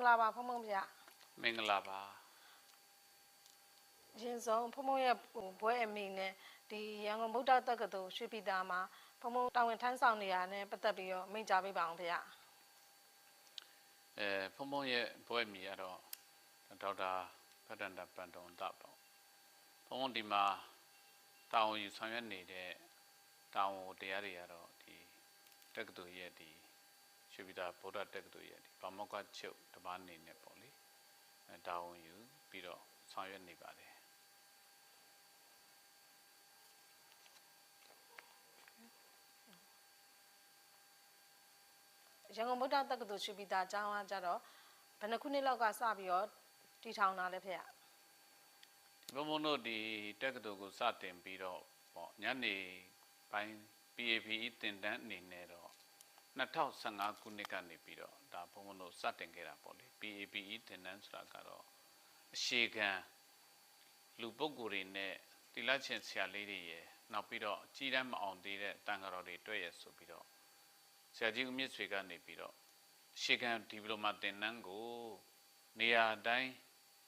္ဂလာပါဖုံဖုံဗျာမင်္ဂလာပါအရင်ဆုံးဖုံဖုံရဲ့ဟိုဘွဲအမိနဲ့ဒီရန်ကုန်ဗုဒ္ဓတက္ကသိုလ်ရွှေပြည်သာမှာဖုံဖုံတာဝန်ထမ်းဆောင်နေရတဲ့ပတ်သက်ပြီးတော့မိန့်ကြားပေးပါအောင်ဗျာအဲဖုံဖုံရဲ့ဘွဲ့မီကတော့ဒေါက်တာဖဒန္တပန်တုံတပေါ့ဖုံဖုံဒီမှာတာဝန်ယူဆောင်ရွက်နေတဲ့တာဝန်တရားတွေကတော့ဒီတက္ကသိုလ်ရဲ့ဒီ ရွှေပြည်သာဗုဒ္ဓတက္ကသိုလ်ရဲ့ဒီဘာမောက္ခချုပ်တပားနေနဲ့ပေါ့လေအဲတာဝန်ယူပြီးတော့ဆောင်ရွက်နေပါတယ်ရန်ကုန်ဗုဒ္ဓတက္ကသိုလ်ရွှေပြည်သာကျောင်းကကြတော့ဘယ်နှစ်ခုနှစ်လောက်ကစပြီးတော့တည်ထောင်တာလဲဖေ။ဘုံဘုံတို့ဒီတက္ကသိုလ်ကိုစတင်ပြီးတော့ပေါ့ညနေပိုင်း PAPE တင်တန်းအနေနဲ့တော့ 2015ခုနှစ်ကနေပြီးတော့ဒါဘုံဘုံတို့စတင်ခဲ့တာပေါ့လေ PAPE တင်တန်းဆိုတာကတော့အရှိခံလူပုဂ္ဂိုလ်တွေနဲ့တိလချင်းဆရာလေးတွေရယ်နောက်ပြီးတော့အကြီးတန်းမအောင်သေးတဲ့တန်ဃာတော်တွေတွေ့ရဆိုပြီးတော့ဆရာကြီးဦးမြင့်ဆွေကနေပြီးတော့အရှိခံဒီပလိုမာတင်တန်းကိုနေရာတိုင်း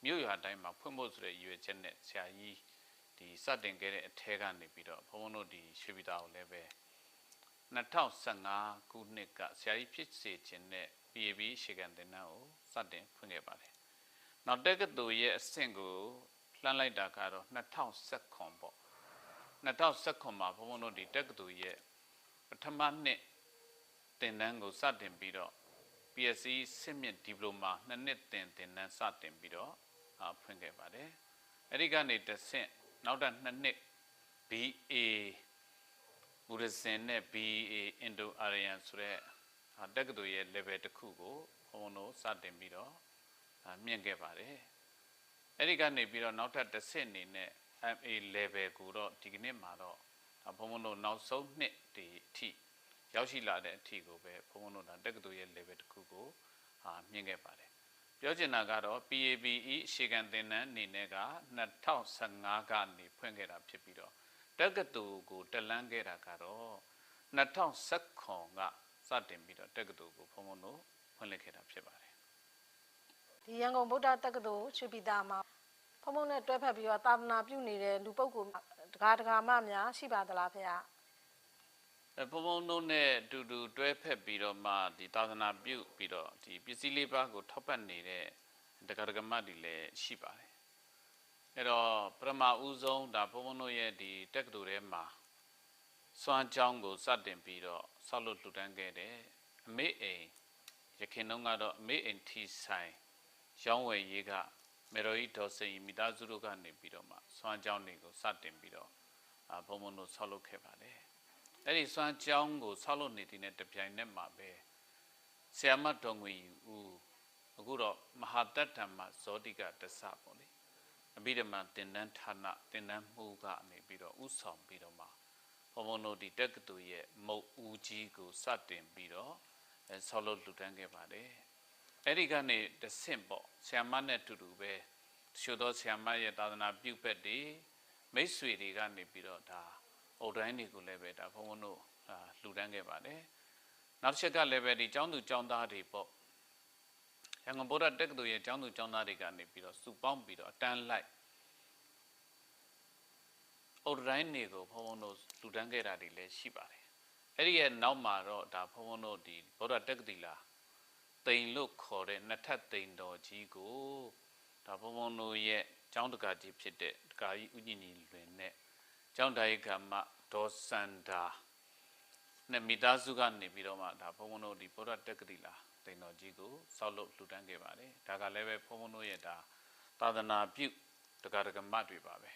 မြို့ရွာတိုင်းမှာဖွင့်ဖို့ဆိုတဲ့ရည်ရွယ်ချက်နဲ့ဆရာကြီးဒီစတင်ခဲ့တဲ့အထဲကနေပြီးတော့ဘုန်းဘုန်းတို့ဒီရွှေပြည်သားကိုလည်းပဲ 2015ခုနှစ်ကဆရာကြီးဖြစ်စေခြင်းနဲ့ PAB ရှေကန်တင်နန်းကိုစတင်ဖွင့်ခဲ့ပါတယ်။နောက်တက္ကသိုလ်ရဲ့အဆင့်ကိုလှမ်းလိုက်တာကတော့2019ပေါ့2019မှာဘုန်းဘုန်းတို့ဒီတက္ကသိုလ်ရဲ့ပထမနှစ်တင်တန်းကိုစတင်ပြီးတော့ PSC စစ်မြင့်ဒီပလိုမာနှစ်နှစ်တင်တင်တန်းစတင်ပြီးတော့အာဖွင့်ခဲ့ပါတယ်။အဲဒီကနေတစ်ဆင့်နောက်ထပ်နှစ်နှစ် BA ဘူရစင်နဲ့ BA Indo Aryan ဆိုတဲ့အာတက္ကသိုလ်ရဲ့ level တစ်ခုကိုဘုံဘုံတို့စတင်ပြီးတော့အာမြင့်ခဲ့ပါတယ်။အဲဒီကနေပြီးတော့နောက်ထပ်တစ်ဆင့်အနေနဲ့ MA level ကိုတော့ဒီကနေ့မှာတော့ဒါဘုံဘုံတို့နောက်ဆုံးနှစ်ဒီအထိရောက်ရှိလာတဲ့အထီကိုပဲဘုံဘုံတို့ဒါတက္ကသိုလ်ရဲ့ level တစ်ခုကိုဟာမြင့်ခဲ့ပါတယ်ပြောချင်တာကတော့ PABE အရှိကန်သင်တန်းအနေနဲ့က2015ကနေဖွင့်ခဲ့တာဖြစ်ပြီးတော့ တက္ကသိုလ်ကိုတက်လန်းခဲ့တာကတော့2019ကစတင်ပြီးတော့တက္ကသိုလ်ကိုဘုံဘုံတို့ဖွင့်လှစ်ခဲ့တာဖြစ်ပါတယ်ဒီရန်ကုန်ဗုဒ္ဓတက္ကသိုလ်ရွှေပြည်သာမှာဖုံဖုံနဲ့တွဲဖက်ပြီးတော့သာသနာပြုနေတဲ့လူပုဂ္ဂိုလ်တကားတကာမများရှိပါသလားဖေ။အဲဘုံဘုံတို့နဲ့အတူတူတွဲဖက်ပြီးတော့မှဒီသာသနာပြုပြီးတော့ဒီပစ္စည်းလေးပါးကိုထောက်ပံ့နေတဲ့တက္ကရာကမတွေလည်းရှိပါတယ် အဲ့တော့ပရမဦးဆုံးဒါဘုံဘုံတို့ရဲ့ဒီတက္ကသိုလ်ထဲမှာစွမ်းကြောင်းကိုစတင်ပြီးတော့ဆောက်လုပ်လှူဒန်းခဲ့တယ်အမေအိမ်ရခင်တုန်းကတော့အမေအိမ်ထီဆိုင်ရောင်းဝယ်ရေးကမေရိုဤဒေါ်စိန်မိသားစုတို့ကနေပြီးတော့မှစွမ်းကြောင်းတွေကိုစတင်ပြီးတော့အာဘုံဘုံတို့ဆောက်လုပ်ခဲ့ပါတယ်အဲ့ဒီစွမ်းကြောင်းကိုဆောက်လုပ်နေတဲ့နဲ့တပြိုင်နက်မှာပဲဆရာမတော်ငွေဦးအခုတော့မဟာတတ္တမဇောတိကတဆပေါ့လေ အဘိဓမ္မာတင်တန်းဌာနတင်တန်းမှုကနေပြီးတော့ဥဆောင်ပြီးတော့မှဘုံဘုံတို့ဒီတက္ကသိုလ်ရဲ့မုတ်ဦးကြီးကိုစတင်ပြီးတော့အဲဆောက်လုပ်လှူဒန်းခဲ့ပါတယ်အဲ့ဒီကနေတဆင့်ပေါ့ဆရာမနဲ့အတူတူပဲတချို့သောဆရာမရဲ့သာသနာပြုဘက်တွေမိတ်ဆွေတွေကနေပြီးတော့ဒါအုတ်တိုင်းတွေကိုလည်းပဲဒါဘုံဘုံတို့အာလှူဒန်းခဲ့ပါတယ်နောက်တစ်ချက်ကလည်းပဲဒီကျောင်းသူကျောင်းသားတွေပေါ့ ရန်ကုန်ဗုဒ္ဓတက္ကသိုလ်ရဲ့ကျောင်းသူကျောင်းသားတွေကနေပြီးတော့စုပေါင်းပြီးတော့အတန်းလိုက်အုတ်တိုင်းတွေကိုဘုံဘုံတို့လှူဒန်းခဲ့တာတွေလည်းရှိပါတယ်အဲ့ဒီရဲ့နောက်မှာတော့ဒါဘုံဘုံတို့ဒီဗုဒ္ဓတက္ကသိုလ်လာတိန်လို့ခေါ်တဲ့နှစ်ထပ်တိန်တော်ကြီးကိုဒါဘုံဘုံတို့ရဲ့ကျောင်းတကာကြီးဖြစ်တဲ့တကာကြီးဥညင်ကြီးလွင်နဲ့ကျောင်းတိုင်းကမဒေါ်စန္ဒာနဲ့မိသားစုကနေပြီးတော့မှဒါဘုံဘုံတို့ဒီဗုဒ္ဓတက္ကတိလာ တိန်တော်ကြီးကိုစောက်လုပ်လှူဒန်းခဲ့ပါတယ်ဒါကလည်းပဲဘုံဘုံတို့ရဲ့ဒါသာသနာပြုတက္ကရာကမတွေပါပဲ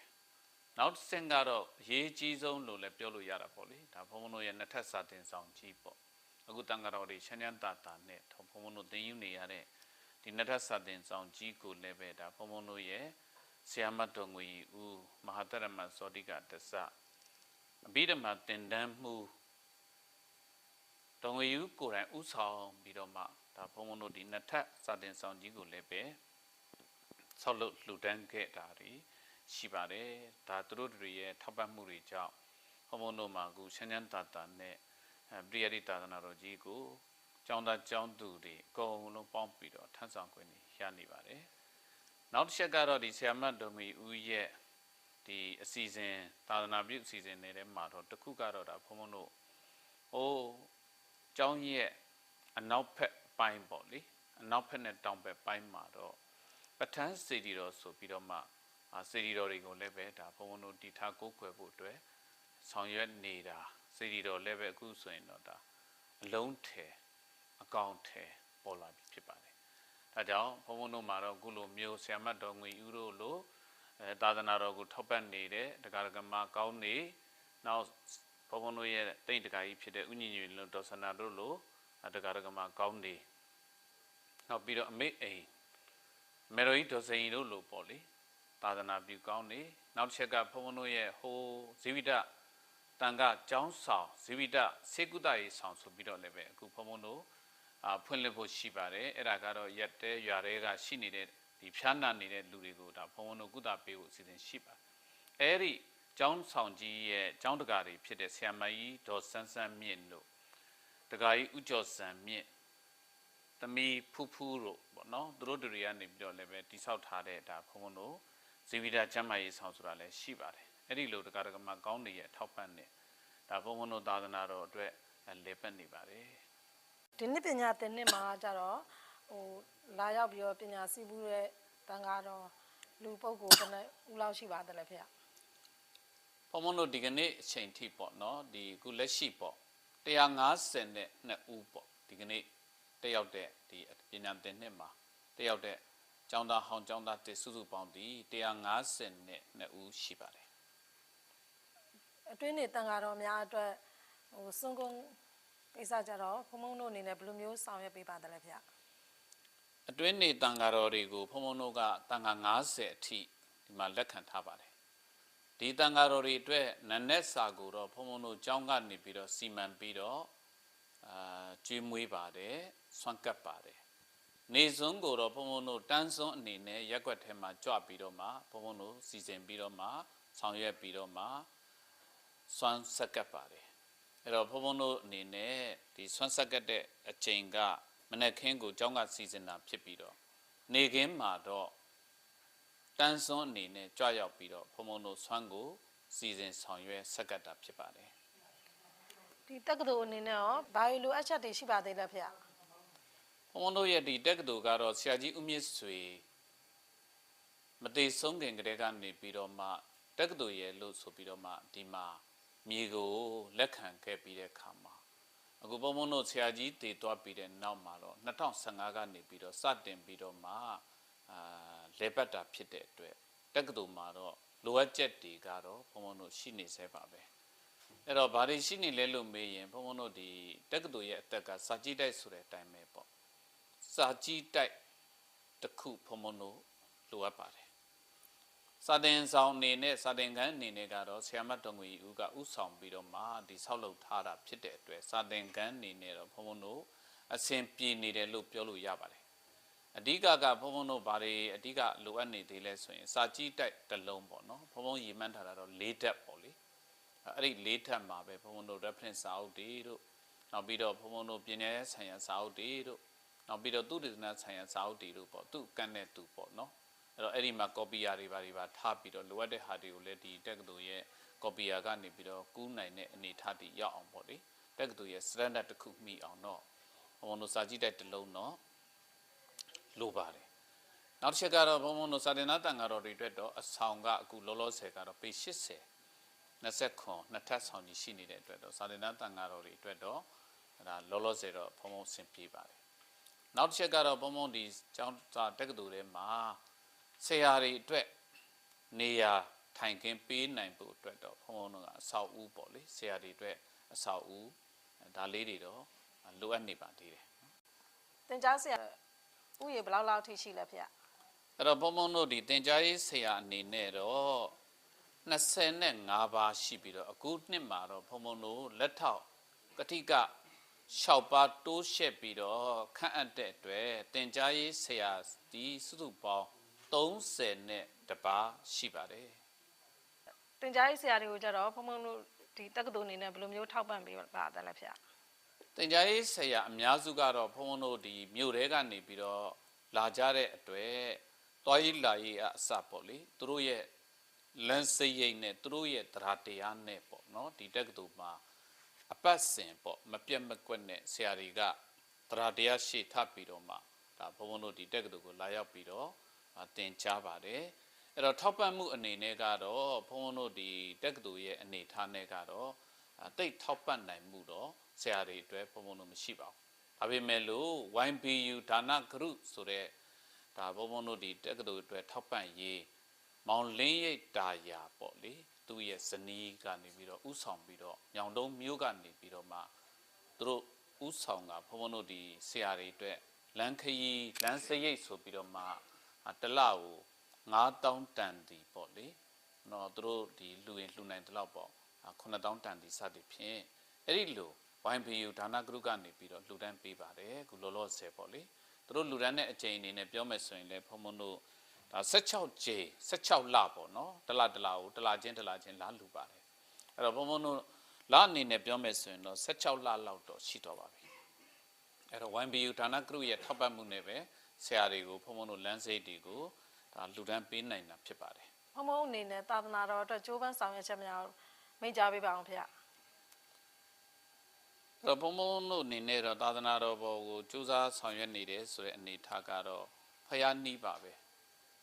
နောက်တစ်ဆင့်ကတော့အရေးကြီးဆုံးလို့လည်းပြောလို့ရတာပေါ့လေဒါဘုံဘုံတို့ရဲ့နှစ်ထပ်စာတင်ဆောင်ကြီးပေါ့အခုတန်ဃာတော်တွေချမ်းချမ်းသာသာနဲ့ဘုံဘုံတို့သင်ယူနေရတဲ့ဒီနှစ်ထပ်စာတင်ဆောင်ကြီးကိုလည်းပဲဒါဘုံဘုံတို့ရဲ့ဆီယမတ်တော်ငွေဦးမဟာတရမသောတိကတဆအဘိဓမ္မာတင်တန်းမှု တော်ငွေဦးကိုယ်တိုင်ဥဆောင်ပြီးတော့မှဒါဘုံဘုံတို့ဒီနှစ်ထပ်စာတင်ဆောင်ကြီးကိုလည်းပဲဆောက်လုပ်လှူဒန်းခဲ့တာတွေရှိပါတယ်ဒါသူတို့တွေရဲ့ထောက်ပံ့မှုတွေကြောင့်ဘုံဘုံတို့မှာအခုချမ်းချမ်းသာသာနဲ့အဲပရိယတိသာသနာတော်ကြီးကိုကျောင်းသားကျောင်းသူတွေအကုန်လုံးပေါင်းပြီးတော့ထမ်းဆောင်ခွင့်တွေရနေပါတယ်နောက်တစ်ချက်ကတော့ဒီဆရာမတော်မီဦးရဲ့ဒီအစီအစဉ်သာသနာပြုအစီအစဉ်တွေထဲမှာတော့တစ်ခုကတော့ဒါဘုံဘုံတို့ဟိုး ကျောင်းရဲ့အနောက်ဖက်ပိုင်းပေါ့လေအနောက်ဖက်နဲ့တောင်ဘက်ပိုင်းမှာတော့ပဋ္ဌာန်းစေတီတော်ဆိုပြီးတော့မှအာစေတီတော်တွေကိုလည်းပဲဒါဘုံဘုံတို့တည်ထားကိုးကွယ်ဖို့အတွက်ဆောင်ရွက်နေတာစေတီတော်လည်းပဲအခုဆိုရင်တော့ဒါအလုံးထဲအကောင့်ထဲပေါ်လာပြီဖြစ်ပါတယ်ဒါကြောင့်ဘုံဘုံတို့မှာတော့အခုလိုမျိုးဆရာမတော်ငွေဦးတို့လိုအဲသာသနာတော်ကိုထောက်ပံ့နေတဲ့တရားဓမ္မကောင်းနေနောက် ဘုံဘုံတို့ရဲ့တိတ်တကာကြီးဖြစ်တဲ့ဥညင်ညွင်လို့ဒေါ်စနာတို့လိုတရားဓမ္မကောင်းနေနောက်ပြီးတော့အမေအိမ်မေရိုကြီးဒေါ်စိန်တို့လိုပေါ့လေသာသနာပြုကောင်းနေနောက်တစ်ချက်ကဘုံဘုံတို့ရဲ့ဟိုဇီဝိတတန်ခကျောင်းဆောင်ဇီဝိတစေကုတရေးဆောင်ဆိုပြီးတော့လည်းပဲအခုဘုံဘုံတို့အာဖွင့်လှစ်ဖို့ရှိပါတယ်အဲ့ဒါကတော့ရက်တဲရွာတွေကရှိနေတဲ့ဒီဖြားနာနေတဲ့လူတွေကိုဒါဘုံဘုံတို့ကုသပေးဖို့အစီအစဉ်ရှိပါတယ်အဲ့ဒီ ကျောင်းဆောင်ကြီးရဲ့ကျောင်းတကာတွေဖြစ်တဲ့ဆရာမကြီးဒေါ်ဆန်းဆန်းမြင့်တို့တကာကြီးဥကျော်စံမြင့်သမီးဖူးဖူးတို့ပေါ့နော်သူတို့တွေကနေပြီးတော့လည်းပဲတိဆောက်ထားတဲ့ဒါဘုံဘုံတို့ဇီဝိဒကျမ်းမာရေးဆောင်ဆိုတာလည်းရှိပါတယ်အဲ့ဒီလိုတက္ကရာကမကောင်းနေရဲ့ထောက်ပံ့တဲ့ဒါဘုံဘုံတို့သာသနာတော်အတွက်လေပတ်နေပါတယ်ဒီနှစ်ပညာသင်နှစ်မှာကျတော့ဟိုလာရောက်ပြီးတော့ပညာစီးပူးတဲ့တန်ခါတော့လူပုဂ္ဂိုလ်တစ်နဲ့ဦးလောက်ရှိပါတယ်လေဖေ။ ဘုံဘုံတို့ဒီကနေ့အချိန်ထိပေါ့နော်ဒီခုလက်ရှိပေါ့150နဲ့2ဦးပေါ့ဒီကနေ့တက်ရောက်တဲ့ဒီပညာသင်နှစ်မှာတက်ရောက်တဲ့ကျောင်းသားဟောင်းကျောင်းသားတစ်စုစုပေါင်းဒီ150နဲ့2ဦးရှိပါတယ်အတွင်းနေတန်ခါတော်များအတွက်ဟိုစွန့်ကုန်ကိစ္စကြတော့ဖုံဖုံတို့အနေနဲ့ဘယ်လိုမျိုးဆောင်ရွက်ပေးပါသလဲဖေ။အတွင်းနေတန်ဃာတော်တွေကိုဘုံဘုံတို့ကတန်ဃာ90အထိဒီမှာလက်ခံထားပါတယ် ဒီတန်ဃာတော်တွေအတွက်နတ်နဲ့စာကိုတော့ဘုံဘုံတို့ကျောင်းကနေပြီးတော့စီမံပြီးတော့အာကျွေးမွေးပါတယ်ဆွမ်းကပ်ပါတယ်နေစွန်းကိုတော့ဘုံဘုံတို့တန်းစွန်းအနေနဲ့ရက်ွက်ထဲမှာကြွပြီးတော့မှဘုံဘုံတို့စီစဉ်ပြီးတော့မှဆောင်ရွက်ပြီးတော့မှဆွမ်းဆက်ကပ်ပါတယ်အဲ့တော့ဘုံဘုံတို့အနေနဲ့ဒီဆွမ်းဆက်ကပ်တဲ့အချိန်ကမနေ့ခင်းကိုကျောင်းကစီစဉ်တာဖြစ်ပြီးတော့နေခင်းမှာတော့ တန်းစွန်းအနေနဲ့ကြွရောက်ပြီးတော့ဘုံဘုံတို့ဆွမ်းကိုစီစဉ်ဆောင်ရွက်ဆက်ကပ်တာဖြစ်ပါတယ်ဒီတက္ကသိုလ်အနေနဲ့ရောဘာလို့လိုအပ်ချက်တွေရှိပါသေးလဲဖေ။ဘုံဘုံတို့ရဲ့ဒီတက္ကသိုလ်ကတော့ဆရာကြီးဦးမြင့်ဆွေမသေးဆုံးခင်ကတည်းကနေပြီးတော့မှတက္ကသိုလ်ရဲ့လို့ဆိုပြီးတော့မှဒီမှာမြေကိုလက်ခံခဲ့ပြီးတဲ့အခါမှာအခုဘုံဘုံတို့ဆရာကြီးတည်သွားပြီးတဲ့နောက်မှာတော့2015ကနေပြီးတော့စတင်ပြီးတော့မှအာ လေပတ်တာဖြစ်တဲ့အတွက်တက္ကသိုလ်မှာတော့လိုအပ်ချက်တွေကတော့ဘုံဘုံတို့ရှိနေသေးပါပဲအဲ့တော့ဘာတွေရှိနေလဲလို့မေးရင်ဘုံဘုံတို့ဒီတက္ကသိုလ်ရဲ့အသက်ကစာကြည့်တိုက်ဆိုတဲ့အတိုင်းပဲပေါ့စာကြည့်တိုက်တစ်ခုဖုံဖုံတို့လိုအပ်ပါတယ်စာတင်ဆောင်အနေနဲ့စာတင်ခန်းအနေနဲ့ကတော့ဆရာမတော်ငွေဦးကဥဆောင်ပြီးတော့မှဒီဆောက်လုပ်ထားတာဖြစ်တဲ့အတွက်စာတင်ခန်းအနေနဲ့တော့ဖုံဖုံတို့အဆင်ပြေနေတယ်လို့ပြောလို့ရပါတယ် အဓိကကဖုံဖုံတို့ဘာတွေအဓိကလိုအပ်နေသေးလဲဆိုရင်စာကြည့်တိုက်တစ်လုံးပေါ့နော်ဖုံဖုံရည်မှန်းထားတာတော့၄ဓာတ်ပေါ့လေအဲ့ဒီ၄ဓာတ်မှာပဲဖုံဖုံတို့ reference စာအုပ်တွေတို့နောက်ပြီးတော့ဖုံဖုံတို့ပြင်နေတဲ့ဆိုင်ရာစာအုပ်တွေတို့နောက်ပြီးတော့သူတည်နာဆိုင်ရာစာအုပ်တွေလို့ပေါ့သူကန့်တဲ့သူပေါ့နော်အဲ့တော့အဲ့ဒီမှာ copy ရာတွေပါတွေပါထားပြီးတော့လိုအပ်တဲ့ဟာတွေကိုလည်းဒီတက္ကသိုလ်ရဲ့ copy ရာကနေပြီးတော့ကူးနိုင်တဲ့အနေအထားတွေရောက်အောင်ပေါ့လေတက္ကသိုလ်ရဲ့ standard တစ်ခုမိအောင်တော့ဘုံဘုံတို့စာကြည့်တဲ့တစ်လုံးတော့ လိုပါတယ်နောက်တစ်ချက်ကတော့ဘုံဘုံတို့စာတင်နာတန်ဃာတော်တွေအတွက်တော့အဆောင်ကအခုလောလောဆယ်ကတော့ပေ80 20ခွန်နှစ်ထပ်ဆောင်ကြီးရှိနေတဲ့အတွက်တော့စာတင်နာတန်ဃာတော်တွေအတွက်တော့အဲ့ဒါလောလောဆယ်တော့ဘုံဘုံဆင်ပြေပါတယ်နောက်တစ်ချက်ကတော့ဘုံဘုံဒီကျောင်းစာတက္ကသိုလ်ထဲမှာဆရာတွေအတွက်နေရာထိုင်ခင်းပေးနိုင်ဖို့အတွက်တော့ဘုံဘုံတို့ကအဆောက်အဦပေါ့လေဆရာတွေအတွက်အဆောက်အဦဒါလေးတွေတော့လိုအပ်နေပါသေးတယ်သင်ကြားဆရာ ဥယေဘယ်လောက်လောက်ထိရှိလဲဖေ။အဲ့တော့ဘုံဘုံတို့ဒီသင်ကြားရေးဆရာအနေနဲ့တော့25ပါးရှိပြီးတော့အခုနှစ်မှာတော့ဘုံဘုံတို့လက်ထောက်ကတိက6ပါးတိုးရှက်ပြီးတော့ခန့်အပ်တဲ့အတွက်သင်ကြားရေးဆရာဒီစုစုပေါင်း30နဲ့တပါးရှိပါတယ်တင် जा ရေးဆရာတွေကိုကြတော့ဖုံဖုံတို့ဒီတက္ကသိုလ်အနေနဲ့ဘယ်လိုမျိုးထောက်ပံ့ပေးပါသလဲဖေ တင်ကြားရေးဆရာအများစုကတော့ဘုန်းဘုန်းတို့ဒီမြို့ထဲကနေပြီးတော့လာကြတဲ့အတွက်တွားရေးလာရေးအစပေါ့လေသူတို့ရဲ့လမ်းစိတ်ရိတ်နဲ့သူတို့ရဲ့တရားတရားနဲ့ပေါ့နော်ဒီတက္ကသိုလ်မှာအပတ်စဉ်ပေါ့မပြတ်မကွက်နဲ့ဆရာတွေကတရားတရားရှေ့ထပ်ပြီးတော့မှဒါဘုန်းဘုန်းတို့ဒီတက္ကသိုလ်ကိုလာရောက်ပြီးတော့အာသင်ကြားပါတယ်အဲ့တော့ထောက်ပံ့မှုအနေနဲ့ကတော့ဘုန်းဘုန်းတို့ဒီတက္ကသိုလ်ရဲ့အနေအထားနဲ့ကတော့အတိတ်ထောက်ပံ့နိုင်မှုတော့ ဆရာတွေအတွက်ပုံပုံလို့မရှိပါဘူး။ဒါပေမဲ့လို့ YBU ဒါနဂရုဆိုတဲ့ဒါပုံပုံတို့ဒီတက္ကသိုလ်အတွက်ထောက်ပံ့ရေးမောင်လင်းရိတ်တာယာပေါ့လေသူ့ရဲ့ဇနီးကနေပြီးတော့ဥဆောင်ပြီးတော့ညောင်တုံးမျိုးကနေပြီးတော့မှသူတို့ဥဆောင်ကဘုံဘုံတို့ဒီဆရာတွေအတွက်လမ်းခရီးလမ်းစရိတ်ဆိုပြီးတော့မှအာတစ်လကို9000တန်တီပေါ့လေနော်သူတို့ဒီလှူရင်လှူနိုင်တဲ့လောက်ပေါ့9000တန်ဒီစသည်ဖြင့်အဲ့ဒီလို YBU ဒါနဂရုကနေပြီးတော့လှူဒန်းပေးပါတယ်အခုလောလောဆယ်ပေါ့လေသူတို့လှူဒန်းတဲ့အချိန်အနေနဲ့ပြောမယ်ဆိုရင်လည်းဘုံဘုံတို့ဒါ16ကြိမ်16လပေါ့နော်တစ်လတစ်လကိုတစ်လချင်းတစ်လချင်းလာလှူပါတယ်အဲ့တော့ဘုံဘုံတို့လအနေနဲ့ပြောမယ်ဆိုရင်တော့16လလောက်တော့ရှိတော့ပါပြီအဲ့တော့ YBU ဒါနဂရုရဲ့ထောက်ပံ့မှုနဲ့ပဲဆရာတွေကိုဘုံဘုံတို့လမ်းစိတ်တွေကိုဒါလှူဒန်းပေးနိုင်တာဖြစ်ပါတယ်ဘုံဘုံအနေနဲ့သာသနာတော်အတွက်ကြိုးပမ်းဆောင်ရွက်ချက်များကိုမိန့်ကြားပေးပါအောင်ဖေ။အဲ့ တော့ဘုံဘုံတို့အနေနဲ့တော့သာသနာတော်ဘောကိုစူးစမ်းဆောင်ရွက်နေတယ်ဆိုတဲ့အနေအထားကတော့ဖျားနှီးပါပဲ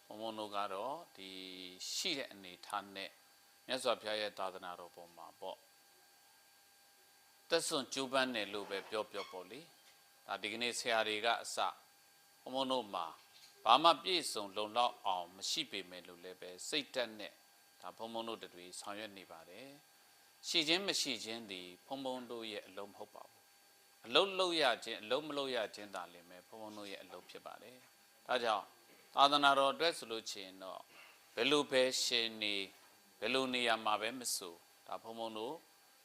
ဘုံဘုံတို့ကတော့ဒီရှိတဲ့အနေအထားနဲ့မြတ်စွာဘုရားရဲ့သာသနာတော်ပေါ်မှာပေါ့သက်စွန်ကျူးပန်းတယ်လို့ပဲပြောပြောပေါ့လေဒါဒီကနေ့ဆရာတွေကအစဘုံဘုံတို့မှာဘာမှပြည့်စုံလုံလောက်အောင်မရှိပေမဲ့လို့လည်းပဲစိတ်တက်နဲ့ဒါဘုံဘုံတို့တွေဆောင်ရွက်နေပါတယ် ရှိခြင်းမရှိခြင်းသည်ဖုံဖုံတို့ရဲ့အလုံးမဟုတ်ပါဘူးအလုံးလုံးရခြင်းအလုံးမလုံးရခြင်းသာလင်ပဲဖုံဖုံတို့ရဲ့အလုံးဖြစ်ပါတယ်ဒါကြောင့်သာသနာတော်အတွက်ဆိုလို့ချင်တော့ဘယ်လိုပဲရှင်နေဘယ်လိုနေရာမှာပဲမဆိုဒါဖုံဖုံတို့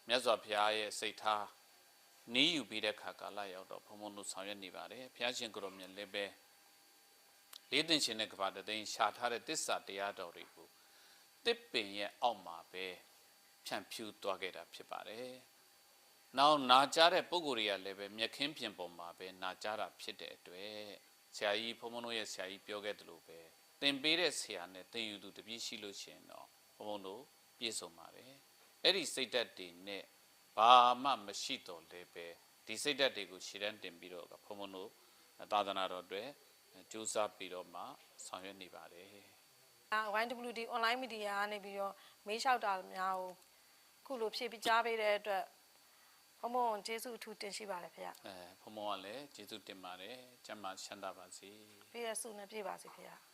မြတ်စွာဘုရားရဲ့စိတ်ထားနီးယူပြီးတဲ့ခါကာလရောက်တော့ဖုံဖုံတို့ဆောင်ရွက်နေပါတယ်ဘုရားရှင်ကိုရောမြတ်လည်းပဲလေးသိင်ရှင်တဲ့ကဘာတသိန်းရှာထားတဲ့တစ္ဆာတရားတော်တွေကိုတစ်ပင်ရဲ့အောက်မှာပဲ ဖြန့်ဖြူးသွားခဲ့တာဖြစ်ပါတယ်။နောက်နာကြားတဲ့ပုံကိုယ်တွေကလည်းပဲမြက်ခင်းပြင်ပေါ်မှာပဲနာကြားတာဖြစ်တဲ့အတွက်ဆရာကြီးဖုံဖုံတို့ရဲ့ဆရာကြီးပြောခဲ့သလိုပဲသင်ပေးတဲ့ဆရာနဲ့သင်ယူသူတပည့်ရှိလို့ရှိရင်တော့ဖုံဖုံတို့ပြည့်စုံပါတယ်။အဲ့ဒီစိတ်ဓာတ်တွေနဲ့ဘာမှမရှိတော့လည်းပဲဒီစိတ်ဓာတ်တွေကိုရှေ့တန်းတင်ပြီးတော့ဖုံဖုံတို့သာသနာတော်အတွက်ကြိုးစားပြီးတော့မှဆောင်ရွက်နေပါတယ်။အာ YWD online media ကနေပြီးတော့မေးလျှောက်တာများကို ခုလိုဖြည့်ပြကြားပေးတဲ့အတွက်ဘုံဘုံကျေးဇူးအထူးတင်ရှိပါတယ်ဖေ။အဲဖုံဖုံကလည်းကျေးဇူးတင်ပါတယ်ကျမ်းမာချမ်းသာပါစေပြည့်ရစုနဲ့ပြည့်ပါစေဖေ။